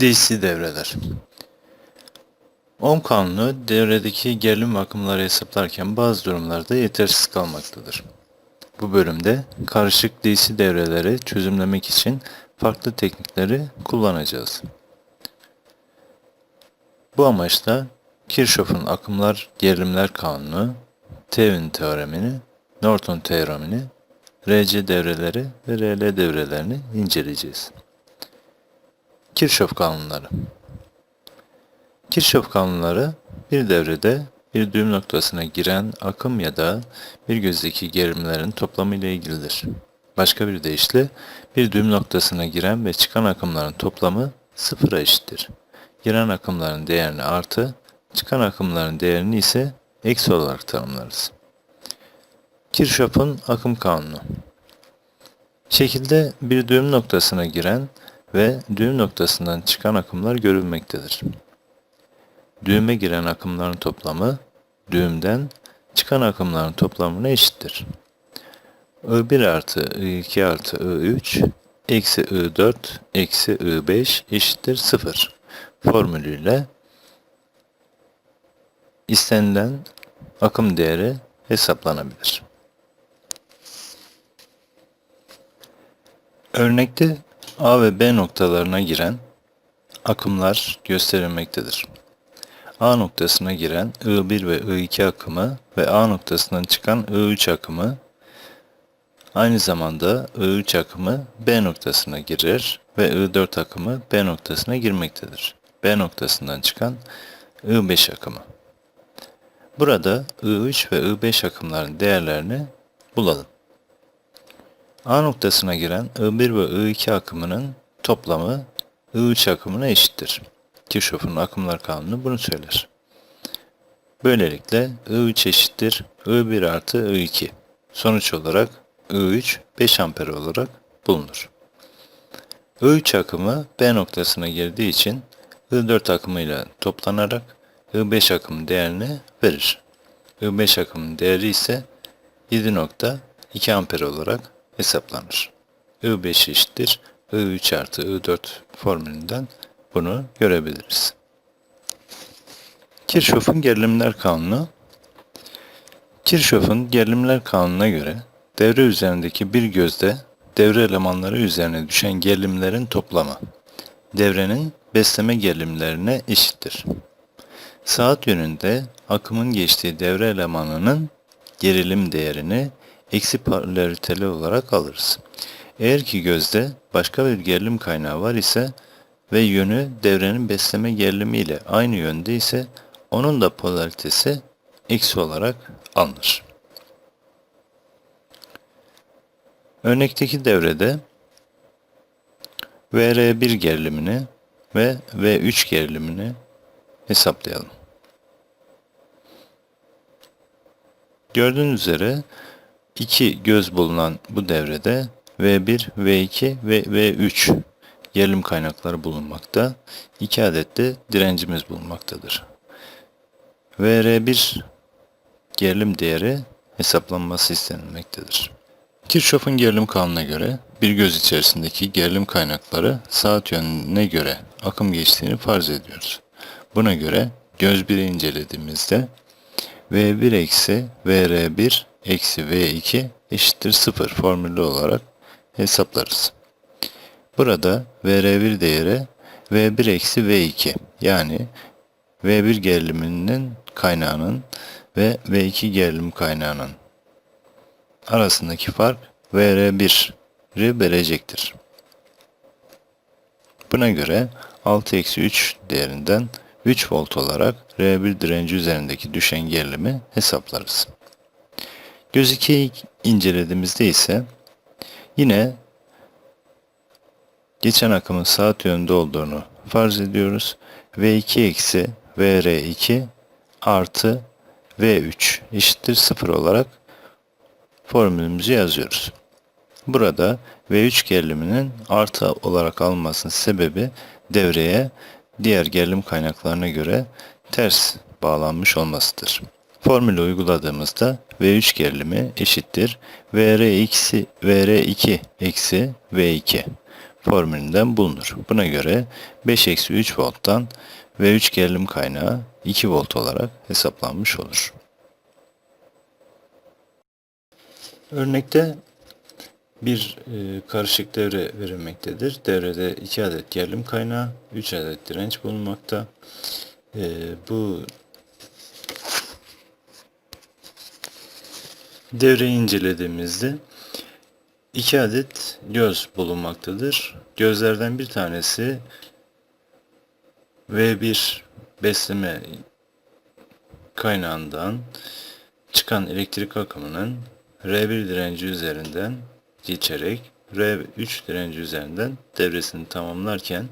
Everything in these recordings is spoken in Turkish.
DC devreler. Ohm kanunu devredeki gerilim akımları hesaplarken bazı durumlarda yetersiz kalmaktadır. Bu bölümde karışık DC devreleri çözümlemek için farklı teknikleri kullanacağız. Bu amaçla Kirchhoff'un akımlar gerilimler kanunu, Thevenin teoremini, Norton teoremini, RC devreleri ve RL devrelerini inceleyeceğiz. Kirchhoff kanunları Kirchhoff kanunları bir devrede bir düğüm noktasına giren akım ya da bir gözdeki gerilimlerin toplamı ile ilgilidir. Başka bir deyişle bir düğüm noktasına giren ve çıkan akımların toplamı sıfıra eşittir. Giren akımların değerini artı, çıkan akımların değerini ise eksi olarak tanımlarız. Kirchhoff'un akım kanunu Şekilde bir düğüm noktasına giren ve düğüm noktasından çıkan akımlar görülmektedir. Düğüme giren akımların toplamı düğümden çıkan akımların toplamına eşittir. I1 artı I2 artı I3 eksi I4 eksi I5 eşittir 0 formülüyle istenilen akım değeri hesaplanabilir. Örnekte A ve B noktalarına giren akımlar gösterilmektedir. A noktasına giren I1 ve I2 akımı ve A noktasından çıkan I3 akımı aynı zamanda I3 akımı B noktasına girer ve I4 akımı B noktasına girmektedir. B noktasından çıkan I5 akımı. Burada I3 ve I5 akımların değerlerini bulalım. A noktasına giren I1 ve I2 akımının toplamı I3 akımına eşittir. Kirchhoff'un akımlar kanunu bunu söyler. Böylelikle I3 eşittir I1 artı I2. Sonuç olarak I3 5 amper olarak bulunur. I3 akımı B noktasına girdiği için I4 akımıyla toplanarak I5 akım değerini verir. I5 akımın değeri ise 7.2 amper olarak hesaplanır. I5 eşittir I3 artı I4 formülünden bunu görebiliriz. Kirchhoff'un gerilimler kanunu Kirchhoff'un gerilimler kanununa göre devre üzerindeki bir gözde devre elemanları üzerine düşen gerilimlerin toplamı devrenin besleme gerilimlerine eşittir. Saat yönünde akımın geçtiği devre elemanının gerilim değerini eksi polariteli olarak alırız. Eğer ki gözde başka bir gerilim kaynağı var ise ve yönü devrenin besleme gerilimi ile aynı yönde ise onun da polaritesi eksi olarak alınır. Örnekteki devrede VR1 gerilimini ve V3 gerilimini hesaplayalım. Gördüğünüz üzere iki göz bulunan bu devrede V1, V2 ve V3 gerilim kaynakları bulunmakta. 2 adet de direncimiz bulunmaktadır. VR1 gerilim değeri hesaplanması istenilmektedir. Kirchhoff'un gerilim kanununa göre bir göz içerisindeki gerilim kaynakları saat yönüne göre akım geçtiğini farz ediyoruz. Buna göre göz 1'i incelediğimizde V1 eksi VR1 eksi V2 eşittir 0 formülü olarak hesaplarız. Burada VR1 değeri V1 eksi V2 yani V1 geriliminin kaynağının ve V2 gerilim kaynağının arasındaki fark VR1'i verecektir. Buna göre 6 eksi 3 değerinden 3 volt olarak R1 direnci üzerindeki düşen gerilimi hesaplarız. Göz 2'yi incelediğimizde ise yine geçen akımın saat yönünde olduğunu farz ediyoruz. V2 eksi VR2 artı V3 eşittir 0 olarak formülümüzü yazıyoruz. Burada V3 geriliminin artı olarak alınmasının sebebi devreye diğer gerilim kaynaklarına göre ters bağlanmış olmasıdır. Formülü uyguladığımızda V3 gerilimi eşittir VR eksi VR2 eksi V2. formülünden bulunur. Buna göre 5 eksi 3 volttan V3 gerilim kaynağı 2 volt olarak hesaplanmış olur. Örnekte bir e, karışık devre verilmektedir. Devrede 2 adet gerilim kaynağı, 3 adet direnç bulunmakta. E, bu devreyi incelediğimizde 2 adet göz bulunmaktadır. Gözlerden bir tanesi V1 besleme kaynağından çıkan elektrik akımının R1 direnci üzerinden geçerek R3 direnci üzerinden devresini tamamlarken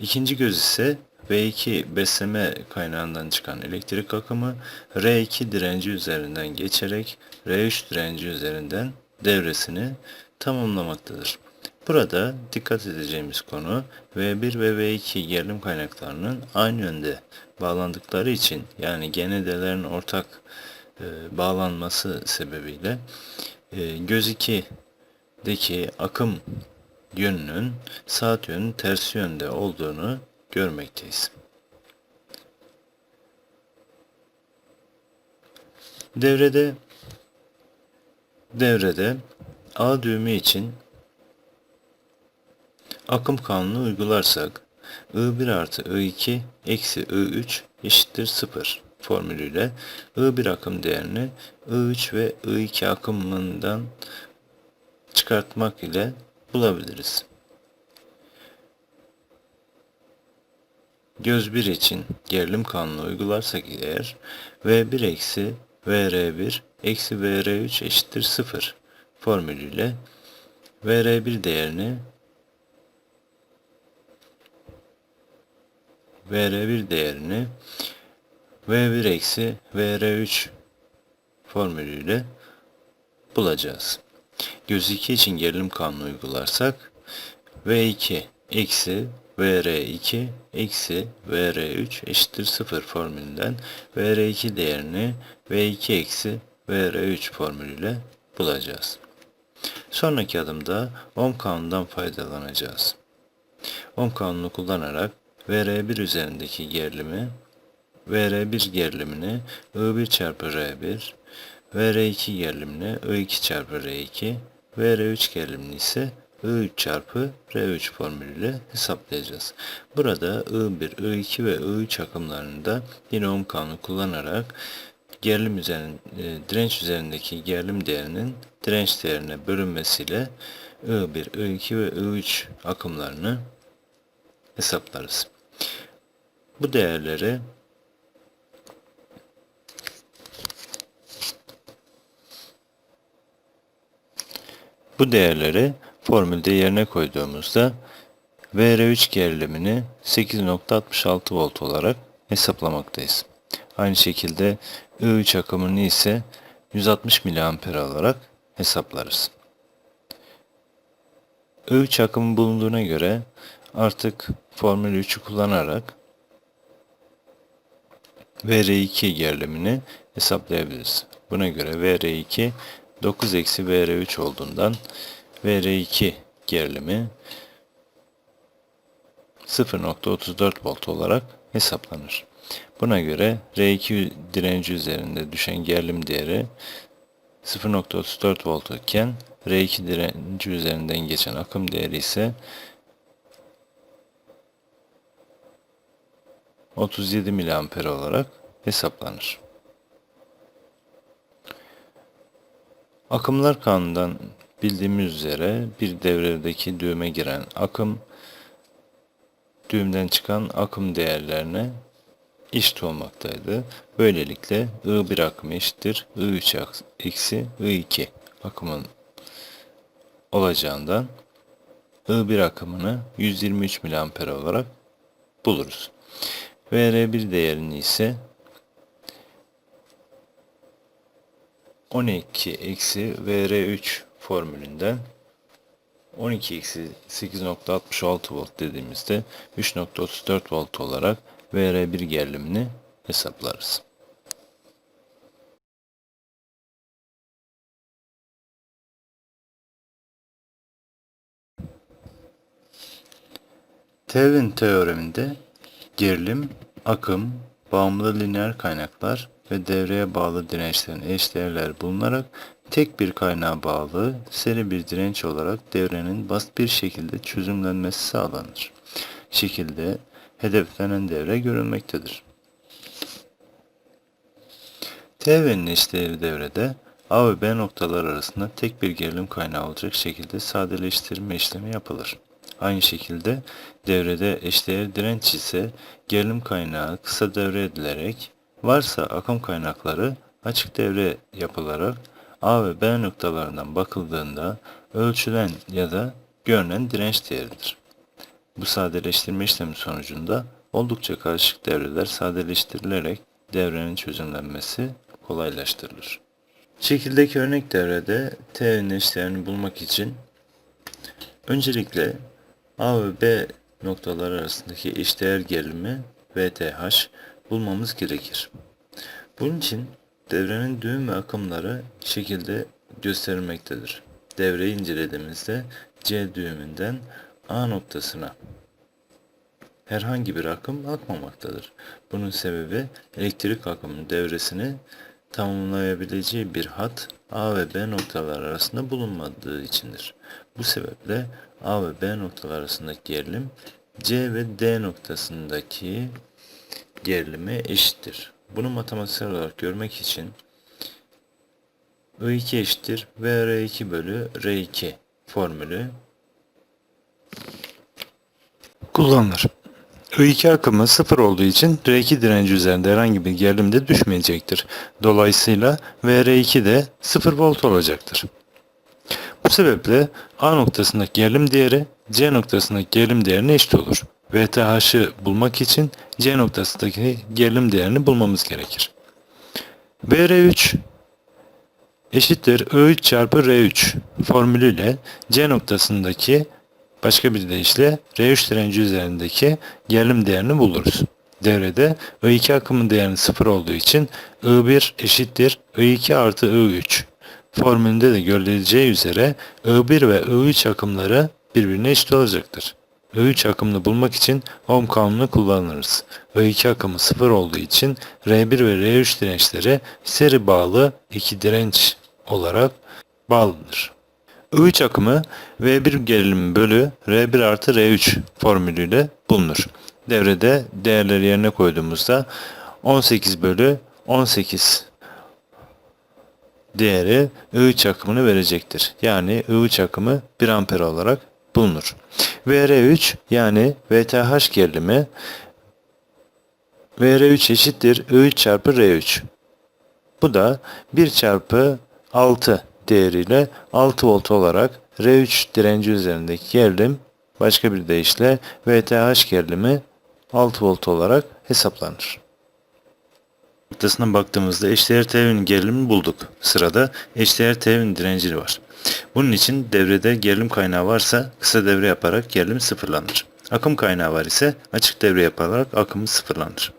ikinci göz ise V2 besleme kaynağından çıkan elektrik akımı R2 direnci üzerinden geçerek R3 direnci üzerinden devresini tamamlamaktadır. Burada dikkat edeceğimiz konu V1 ve V2 gerilim kaynaklarının aynı yönde bağlandıkları için yani GND'lerin ortak e, bağlanması sebebiyle e, göz 2'deki akım yönünün saat yönünün tersi yönde olduğunu görmekteyiz. Devrede devrede A düğümü için akım kanunu uygularsak I1 artı I2 eksi I3 eşittir 0 formülüyle I1 akım değerini I3 ve I2 akımından çıkartmak ile bulabiliriz. Göz 1 için gerilim kanunu uygularsak eğer V1 eksi VR1 eksi VR3 eşittir 0 formülüyle VR1 değerini VR1 değerini V1 eksi VR3 formülüyle bulacağız. Göz 2 için gerilim kanunu uygularsak V2 eksi VR2 eksi VR3 eşittir 0 formülünden VR2 değerini V2 eksi VR3 formülüyle bulacağız. Sonraki adımda ohm kanundan faydalanacağız. Ohm kanunu kullanarak VR1 üzerindeki gerilimi VR1 gerilimini I1 çarpı R1 VR2 gerilimini I2 çarpı R2 VR3 gerilimini ise I3 çarpı R3 formülüyle hesaplayacağız. Burada I1, I2 ve I3 akımlarını da yine ohm kanunu kullanarak gerilim üzerinde, direnç üzerindeki gerilim değerinin direnç değerine bölünmesiyle I1, I2 ve I3 akımlarını hesaplarız. Bu değerleri Bu değerleri formülde yerine koyduğumuzda VR3 gerilimini 8.66 volt olarak hesaplamaktayız. Aynı şekilde I3 akımını ise 160 mA olarak hesaplarız. I3 akımı bulunduğuna göre artık formül 3'ü kullanarak VR2 gerilimini hesaplayabiliriz. Buna göre VR2 9 eksi VR3 olduğundan VR2 gerilimi 0.34 volt olarak hesaplanır. Buna göre R2 direnci üzerinde düşen gerilim değeri 0.34 volt iken R2 direnci üzerinden geçen akım değeri ise 37 mA olarak hesaplanır. Akımlar kanundan bildiğimiz üzere bir devredeki düğme giren akım düğümden çıkan akım değerlerine eşit olmaktaydı. Böylelikle I1 akımı eşittir I3 eksi I2 akımın olacağından I1 akımını 123 mA olarak buluruz. VR1 değerini ise 12 eksi VR3 formülünden 12 eksi 8.66 volt dediğimizde 3.34 volt olarak VR1 gerilimini hesaplarız. Thevin teoreminde gerilim, akım, bağımlı lineer kaynaklar ve devreye bağlı dirençlerin eşdeğerler bulunarak tek bir kaynağa bağlı seri bir direnç olarak devrenin basit bir şekilde çözümlenmesi sağlanır. Şekilde hedeflenen devre görülmektedir. Tv'nin eşdeğeri devrede A ve B noktalar arasında tek bir gerilim kaynağı olacak şekilde sadeleştirme işlemi yapılır. Aynı şekilde devrede eşdeğer direnç ise gerilim kaynağı kısa devre edilerek varsa akım kaynakları açık devre yapılarak A ve B noktalarından bakıldığında ölçülen ya da görünen direnç değeridir. Bu sadeleştirme işlemi sonucunda oldukça karışık devreler sadeleştirilerek devrenin çözümlenmesi kolaylaştırılır. Şekildeki örnek devrede T'nin eşdeğerini bulmak için öncelikle A ve B noktalar arasındaki eşdeğer gerilimi VTH bulmamız gerekir. Bunun için devrenin düğüm ve akımları şekilde gösterilmektedir. Devreyi incelediğimizde C düğümünden A noktasına herhangi bir akım akmamaktadır. Bunun sebebi elektrik akımının devresini tamamlayabileceği bir hat A ve B noktalar arasında bulunmadığı içindir. Bu sebeple A ve B noktalar arasındaki gerilim C ve D noktasındaki gerilime eşittir. Bunu matematiksel olarak görmek için I2 eşittir VR2 bölü R2 formülü kullanılır. I2 akımı sıfır olduğu için R2 direnci üzerinde herhangi bir gerilim de düşmeyecektir. Dolayısıyla VR2 de 0 volt olacaktır. Bu sebeple A noktasındaki gerilim değeri C noktasındaki gerilim değerine eşit olur. VTH'ı bulmak için C noktasındaki gerilim değerini bulmamız gerekir. VR3 eşittir I3 çarpı R3 formülüyle C noktasındaki başka bir deyişle R3 direnci üzerindeki gerilim değerini buluruz. Devrede I2 akımın değerinin 0 olduğu için I1 eşittir I2 artı I3 formülünde de görüleceği üzere I1 ve I3 akımları birbirine eşit olacaktır. I3 akımını bulmak için Ohm kanunu kullanırız. I2 akımı 0 olduğu için R1 ve R3 dirençleri seri bağlı iki direnç olarak bağlıdır. I3 akımı V1 gerilimi bölü R1 artı R3 formülüyle bulunur. Devrede değerleri yerine koyduğumuzda 18 bölü 18 değeri I3 akımını verecektir. Yani I3 akımı 1 amper olarak bulunur. VR3 yani VTH gerilimi VR3 eşittir I3 çarpı R3. Bu da 1 çarpı 6 değeriyle 6 volt olarak R3 direnci üzerindeki gerilim başka bir deyişle VTH gerilimi 6 volt olarak hesaplanır. Noktasına baktığımızda eşdeğer Thevenin gerilimini bulduk. Sırada eşdeğer Thevenin direnci var. Bunun için devrede gerilim kaynağı varsa kısa devre yaparak gerilim sıfırlanır. Akım kaynağı var ise açık devre yaparak akımı sıfırlanır.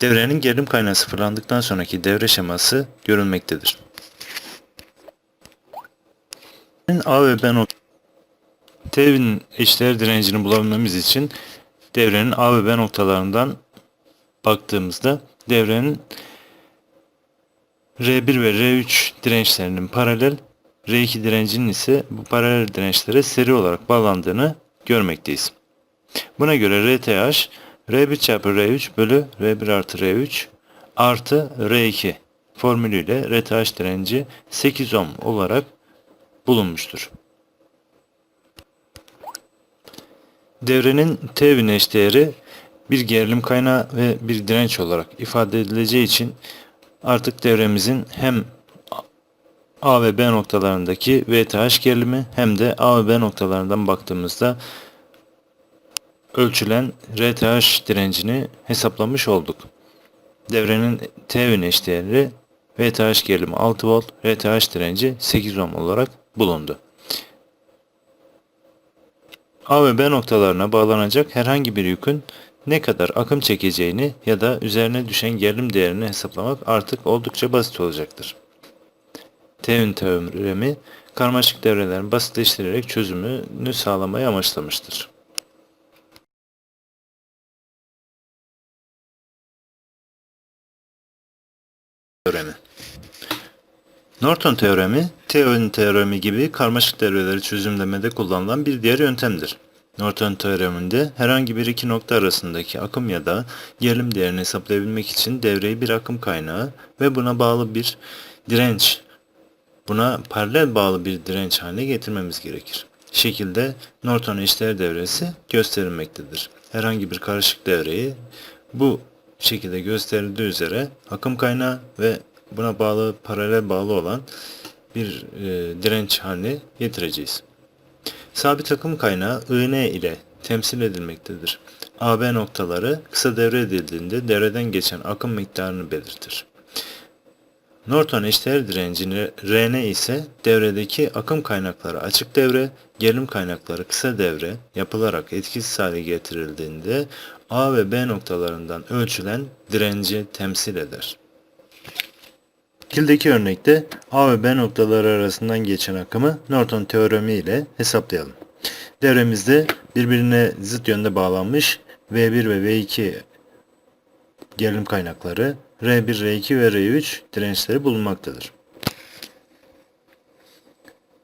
Devrenin gerilim kaynağı sıfırlandıktan sonraki devre şeması görülmektedir. A ve B nok Tevin eşdeğer direncini bulabilmemiz için devrenin A ve B noktalarından baktığımızda devrenin R1 ve R3 dirençlerinin paralel, R2 direncinin ise bu paralel dirençlere seri olarak bağlandığını görmekteyiz. Buna göre RTH R1 çarpı R3 bölü R1 artı R3 artı R2 formülüyle RTH direnci 8 ohm olarak bulunmuştur. Devrenin T eşdeğeri bir gerilim kaynağı ve bir direnç olarak ifade edileceği için artık devremizin hem A ve B noktalarındaki VTH gerilimi hem de A ve B noktalarından baktığımızda ölçülen RTH direncini hesaplamış olduk. Devrenin T eşdeğeri VTH gerilimi 6 volt, RTH direnci 8 ohm olarak bulundu. A ve B noktalarına bağlanacak herhangi bir yükün ne kadar akım çekeceğini ya da üzerine düşen gerilim değerini hesaplamak artık oldukça basit olacaktır. T teoremi karmaşık devrelerin basitleştirerek çözümünü sağlamayı amaçlamıştır. Teoremi Norton teoremi, Theonin teoremi gibi karmaşık devreleri çözümlemede kullanılan bir diğer yöntemdir. Norton teoreminde herhangi bir iki nokta arasındaki akım ya da gerilim değerini hesaplayabilmek için devreyi bir akım kaynağı ve buna bağlı bir direnç buna paralel bağlı bir direnç haline getirmemiz gerekir. Şekilde Norton eşdeğer devresi gösterilmektedir. Herhangi bir karışık devreyi bu şekilde gösterildiği üzere akım kaynağı ve buna bağlı paralel bağlı olan bir e, direnç haline getireceğiz. Sabit akım kaynağı IN ile temsil edilmektedir. AB noktaları kısa devre edildiğinde devreden geçen akım miktarını belirtir. Norton eşdeğer direncini Rn ise devredeki akım kaynakları açık devre, gerilim kaynakları kısa devre yapılarak etkisiz hale getirildiğinde A ve B noktalarından ölçülen direnci temsil eder. Şekildeki örnekte A ve B noktaları arasından geçen akımı Norton teoremi ile hesaplayalım. Devremizde birbirine zıt yönde bağlanmış V1 ve V2 gerilim kaynakları, R1, R2 ve R3 dirençleri bulunmaktadır.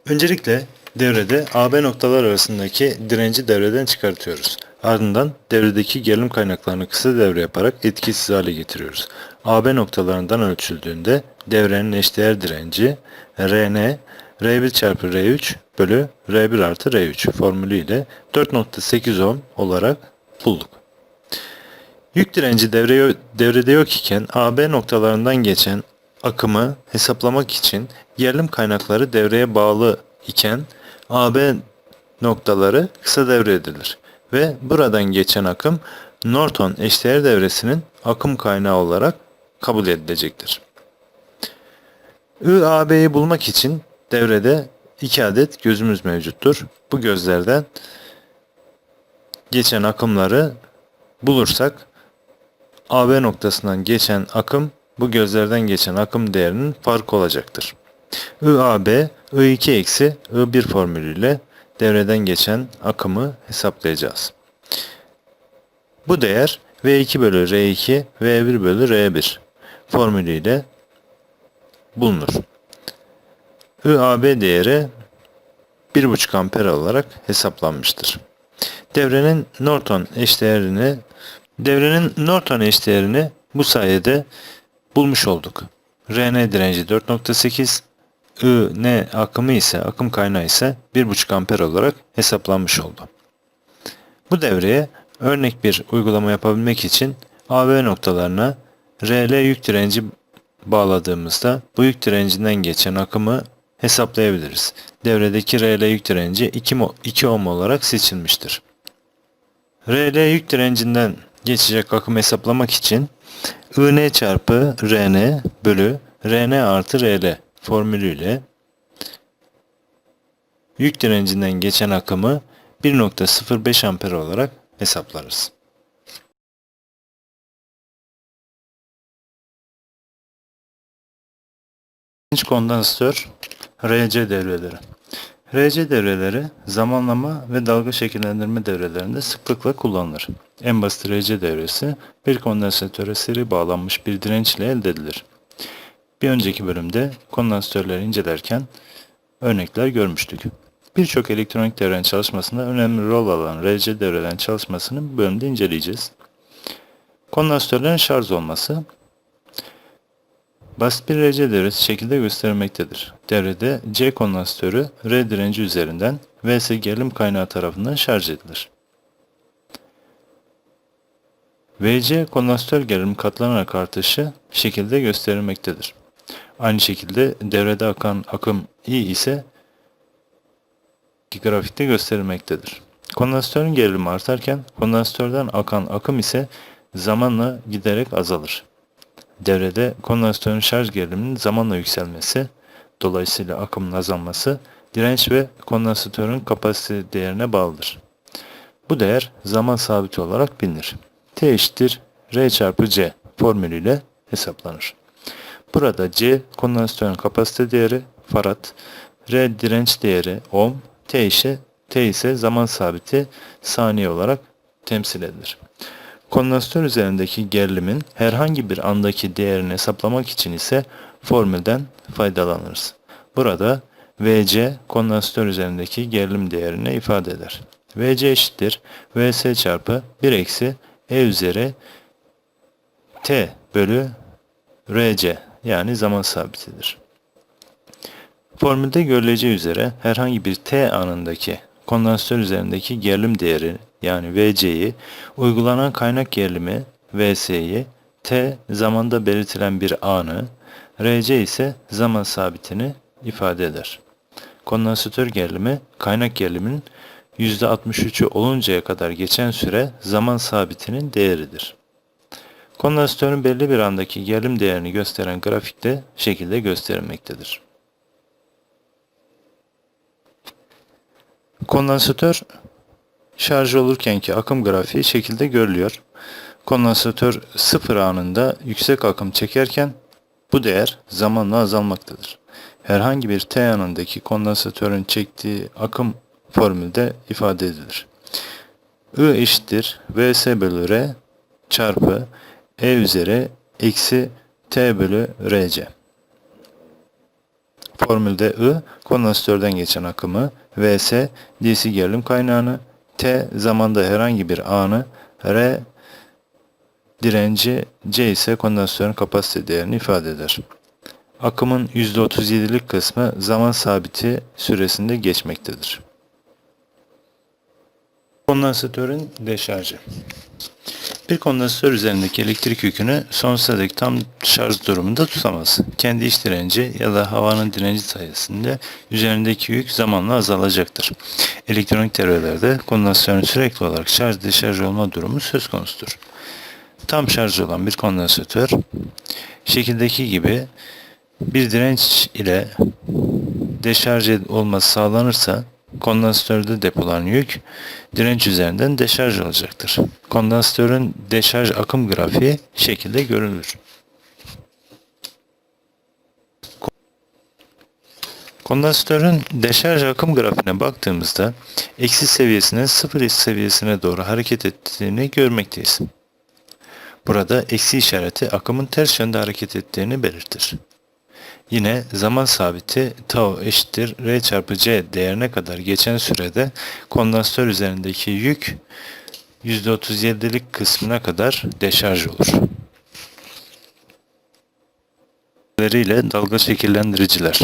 Öncelikle devrede AB noktalar arasındaki direnci devreden çıkartıyoruz. Ardından devredeki gerilim kaynaklarını kısa devre yaparak etkisiz hale getiriyoruz. AB noktalarından ölçüldüğünde devrenin eşdeğer direnci Rn R1 çarpı R3 bölü R1 artı R3 formülü ile 4.8 ohm olarak bulduk. Yük direnci devreye, devrede yok iken AB noktalarından geçen akımı hesaplamak için gerilim kaynakları devreye bağlı iken AB noktaları kısa devre edilir ve buradan geçen akım Norton eşdeğer devresinin akım kaynağı olarak kabul edilecektir. IAB'yi bulmak için devrede iki adet gözümüz mevcuttur. Bu gözlerden geçen akımları bulursak AB noktasından geçen akım bu gözlerden geçen akım değerinin farkı olacaktır. IAB, I2 eksi I1 formülüyle devreden geçen akımı hesaplayacağız. Bu değer V2 bölü R2, V1 bölü R1 formülüyle bulunur. IAB değeri 1,5 amper olarak hesaplanmıştır. Devrenin Norton eşdeğerini devrenin Norton eşdeğerini bu sayede bulmuş olduk. Rn direnci 4.8, I N akımı ise akım kaynağı ise 1,5 amper olarak hesaplanmış oldu. Bu devreye örnek bir uygulama yapabilmek için AB noktalarına RL yük direnci bağladığımızda bu yük direncinden geçen akımı hesaplayabiliriz. Devredeki RL yük direnci 2, 2 ohm olarak seçilmiştir. RL yük direncinden geçecek akımı hesaplamak için IN çarpı RN bölü RN artı RL formülüyle yük direncinden geçen akımı 1.05 amper olarak hesaplarız. Kondansatör RC devreleri. RC devreleri zamanlama ve dalga şekillendirme devrelerinde sıklıkla kullanılır. En basit RC devresi bir kondansatöre seri bağlanmış bir direnç ile elde edilir. Bir önceki bölümde kondansatörleri incelerken örnekler görmüştük. Birçok elektronik devrenin çalışmasında önemli rol alan RC devrelerin çalışmasını bu bölümde inceleyeceğiz. Kondansatörlerin şarj olması Basit bir RC devresi şekilde gösterilmektedir. Devrede C kondansatörü R direnci üzerinden VS gerilim kaynağı tarafından şarj edilir. VC kondansatör gerilim katlanarak artışı şekilde gösterilmektedir. Aynı şekilde devrede akan akım I ise grafikte gösterilmektedir. Kondansatörün gerilimi artarken kondansatörden akan akım ise zamanla giderek azalır. Devrede kondansatörün şarj geriliminin zamanla yükselmesi, dolayısıyla akımın azalması, direnç ve kondansatörün kapasite değerine bağlıdır. Bu değer zaman sabiti olarak bilinir. T eşittir R çarpı C formülüyle hesaplanır. Burada C kondansatörün kapasite değeri farad, R direnç değeri ohm, T ise, T ise zaman sabiti saniye olarak temsil edilir. Kondansatör üzerindeki gerilimin herhangi bir andaki değerini hesaplamak için ise formülden faydalanırız. Burada VC kondansatör üzerindeki gerilim değerini ifade eder. VC eşittir VS çarpı 1 eksi E üzeri T bölü RC yani zaman sabitidir. Formülde görüleceği üzere herhangi bir T anındaki kondansatör üzerindeki gerilim değeri yani VC'yi uygulanan kaynak gerilimi VS'yi T zamanda belirtilen bir anı RC ise zaman sabitini ifade eder. Kondansatör gerilimi kaynak geriliminin %63'ü oluncaya kadar geçen süre zaman sabitinin değeridir. Kondansatörün belli bir andaki gerilim değerini gösteren grafikte şekilde gösterilmektedir. Kondansatör şarj olurkenki akım grafiği şekilde görülüyor. Kondansatör sıfır anında yüksek akım çekerken bu değer zamanla azalmaktadır. Herhangi bir T anındaki kondansatörün çektiği akım formülde ifade edilir. I eşittir Vs bölü R çarpı E üzeri eksi T bölü Rc. Formülde I kondansatörden geçen akımı, Vs DC gerilim kaynağını, T zamanda herhangi bir anı, R direnci, C ise kondansatörün kapasite değerini ifade eder. Akımın %37'lik kısmı zaman sabiti süresinde geçmektedir. Kondansatörün deşarjı bir kondansatör üzerindeki elektrik yükünü sonsuza dek tam şarj durumunda tutamaz. Kendi iç direnci ya da havanın direnci sayesinde üzerindeki yük zamanla azalacaktır. Elektronik devrelerde kondansatörün sürekli olarak şarj deşarj olma durumu söz konusudur. Tam şarj olan bir kondansatör şekildeki gibi bir direnç ile deşarj olması sağlanırsa kondansatörde depolanan yük direnç üzerinden deşarj olacaktır. Kondansatörün deşarj akım grafiği şekilde görülür. Kondansatörün deşarj akım grafiğine baktığımızda eksi seviyesine sıfır seviyesine doğru hareket ettiğini görmekteyiz. Burada eksi işareti akımın ters yönde hareket ettiğini belirtir. Yine zaman sabiti tau eşittir R çarpı C değerine kadar geçen sürede kondansatör üzerindeki yük %37'lik kısmına kadar deşarj olur. ile dalga şekillendiriciler.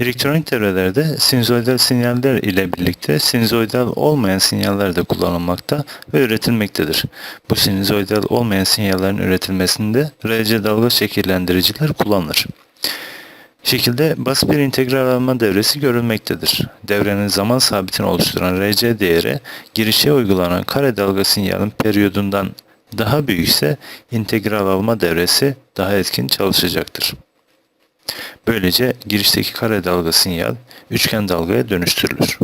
Elektronik devrelerde sinüzoidal sinyaller ile birlikte sinüzoidal olmayan sinyaller de kullanılmakta ve üretilmektedir. Bu sinüzoidal olmayan sinyallerin üretilmesinde RC dalga şekillendiriciler kullanılır. Şekilde basit bir integral alma devresi görülmektedir. Devrenin zaman sabitini oluşturan RC değeri girişe uygulanan kare dalga sinyalin periyodundan daha büyükse integral alma devresi daha etkin çalışacaktır. Böylece girişteki kare dalga sinyal üçgen dalgaya dönüştürülür.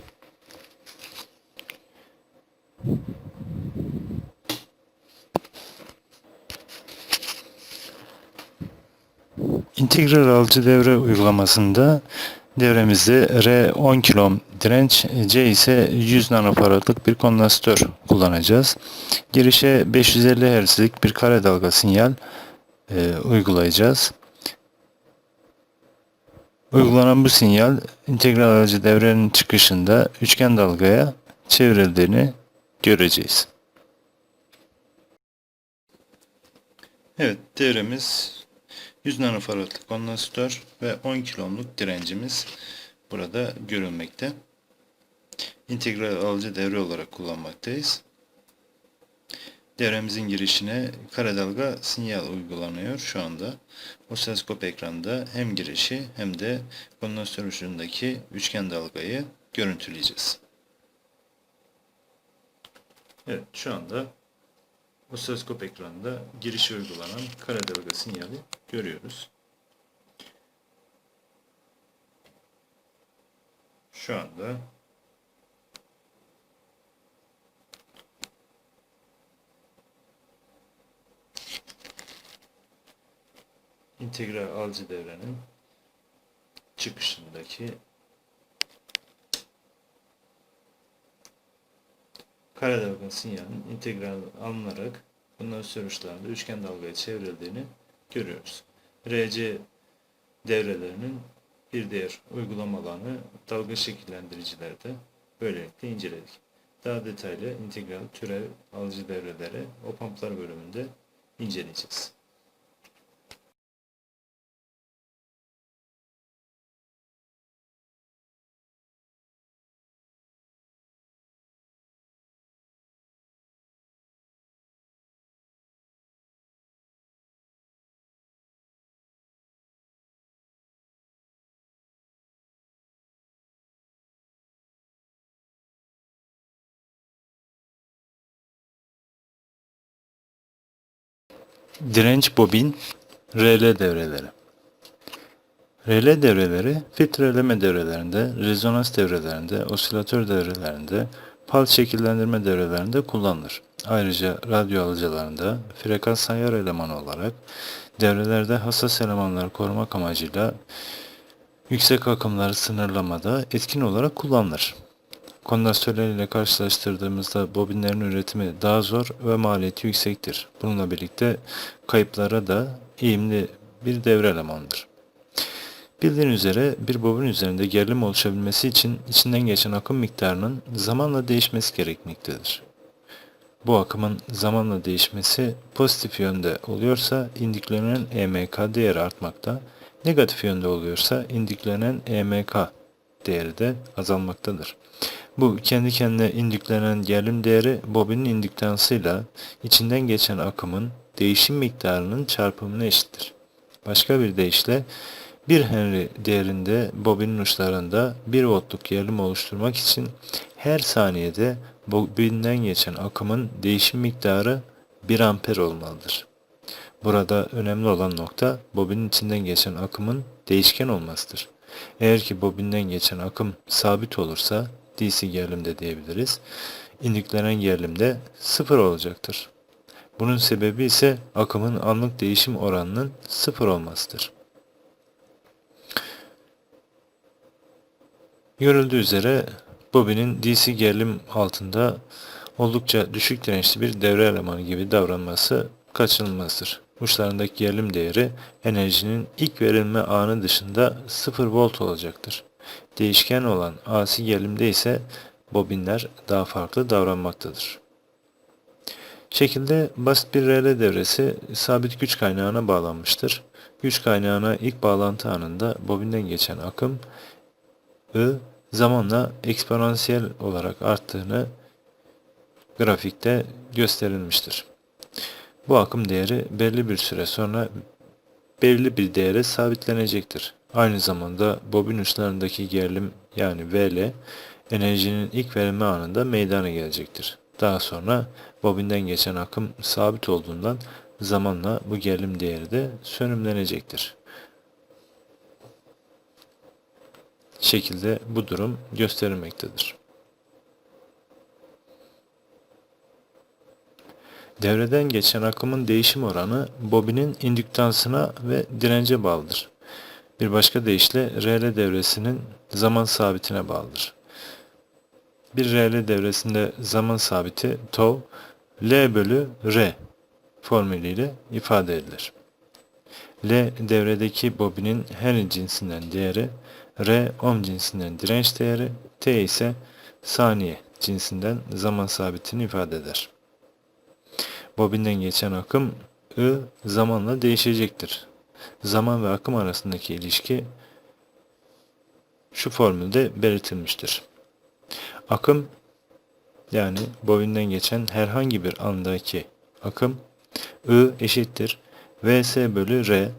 İntegral alıcı devre uygulamasında devremizde R 10 kilo direnç, C ise 100 nanofaradlık bir kondansatör kullanacağız. Girişe 550 Hz'lik bir kare dalga sinyal e, uygulayacağız. Uygulanan bu sinyal integral alıcı devrenin çıkışında üçgen dalgaya çevrildiğini göreceğiz. Evet devremiz 100 nanofaradlık kondansatör ve 10 kilomluk direncimiz burada görülmekte. İntegral alıcı devre olarak kullanmaktayız. Devremizin girişine kare dalga sinyal uygulanıyor şu anda. Osiloskop ekranda hem girişi hem de kondansatör ucundaki üçgen dalgayı görüntüleyeceğiz. Evet şu anda osiloskop ekranında girişe uygulanan kare dalga sinyali görüyoruz. Şu anda integral alıcı devrenin çıkışındaki kare dalga sinyalinin integral alınarak bunların sürüşlerinde üçgen dalgaya çevrildiğini görüyoruz. RC devrelerinin bir diğer uygulama alanı dalga şekillendiricilerde böylelikle inceledik. Daha detaylı integral, türev, alıcı devreleri opamplar bölümünde inceleyeceğiz. Direnç bobin, RL devreleri. RL devreleri filtreleme devrelerinde, rezonans devrelerinde, osilatör devrelerinde, pal şekillendirme devrelerinde kullanılır. Ayrıca radyo alıcılarında frekans sayar elemanı olarak devrelerde hassas elemanları korumak amacıyla yüksek akımları sınırlamada etkin olarak kullanılır. Kondansatörler ile karşılaştırdığımızda bobinlerin üretimi daha zor ve maliyeti yüksektir. Bununla birlikte kayıplara da eğimli bir devre elemanıdır. Bildiğin üzere bir bobin üzerinde gerilim oluşabilmesi için içinden geçen akım miktarının zamanla değişmesi gerekmektedir. Bu akımın zamanla değişmesi pozitif yönde oluyorsa indiklenen EMK değeri artmakta, negatif yönde oluyorsa indiklenen EMK değeri de azalmaktadır. Bu kendi kendine indüklenen gerilim değeri bobinin indüktansıyla içinden geçen akımın değişim miktarının çarpımına eşittir. Başka bir deyişle 1 Henry değerinde bobinin uçlarında 1 voltluk gerilim oluşturmak için her saniyede bobinden geçen akımın değişim miktarı 1 amper olmalıdır. Burada önemli olan nokta bobinin içinden geçen akımın değişken olmasıdır. Eğer ki bobinden geçen akım sabit olursa DC gerilimde diyebiliriz. İndüklenen gerilimde sıfır olacaktır. Bunun sebebi ise akımın anlık değişim oranının sıfır olmasıdır. Görüldüğü üzere bobinin DC gerilim altında oldukça düşük dirençli bir devre elemanı gibi davranması kaçınılmazdır. Uçlarındaki gerilim değeri enerjinin ilk verilme anı dışında 0 volt olacaktır. Değişken olan AC gerilimde ise bobinler daha farklı davranmaktadır. Şekilde basit bir RL devresi sabit güç kaynağına bağlanmıştır. Güç kaynağına ilk bağlantı anında bobinden geçen akım I zamanla eksponansiyel olarak arttığını grafikte gösterilmiştir. Bu akım değeri belli bir süre sonra belirli bir değere sabitlenecektir. Aynı zamanda bobin uçlarındaki gerilim yani VL enerjinin ilk verilme anında meydana gelecektir. Daha sonra bobinden geçen akım sabit olduğundan zamanla bu gerilim değeri de sönümlenecektir. şekilde bu durum gösterilmektedir. Devreden geçen akımın değişim oranı bobinin indüktansına ve dirence bağlıdır. Bir başka deyişle RL devresinin zaman sabitine bağlıdır. Bir RL devresinde zaman sabiti tau L bölü R formülüyle ifade edilir. L devredeki bobinin her cinsinden değeri, R ohm cinsinden direnç değeri, T ise saniye cinsinden zaman sabitini ifade eder. Bobinden geçen akım I zamanla değişecektir. Zaman ve akım arasındaki ilişki şu formülde belirtilmiştir. Akım yani bobinden geçen herhangi bir andaki akım I eşittir Vs bölü R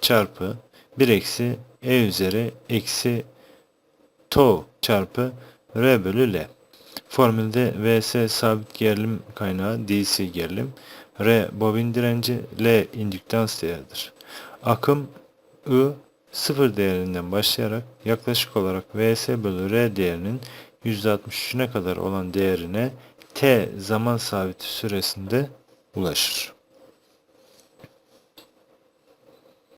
çarpı 1 eksi E üzeri eksi tau çarpı R bölü L. Formülde Vs sabit gerilim kaynağı DC gerilim, R bobin direnci, L indüktans değeridir. Akım I sıfır değerinden başlayarak yaklaşık olarak Vs bölü R değerinin %63'üne kadar olan değerine T zaman sabiti süresinde ulaşır.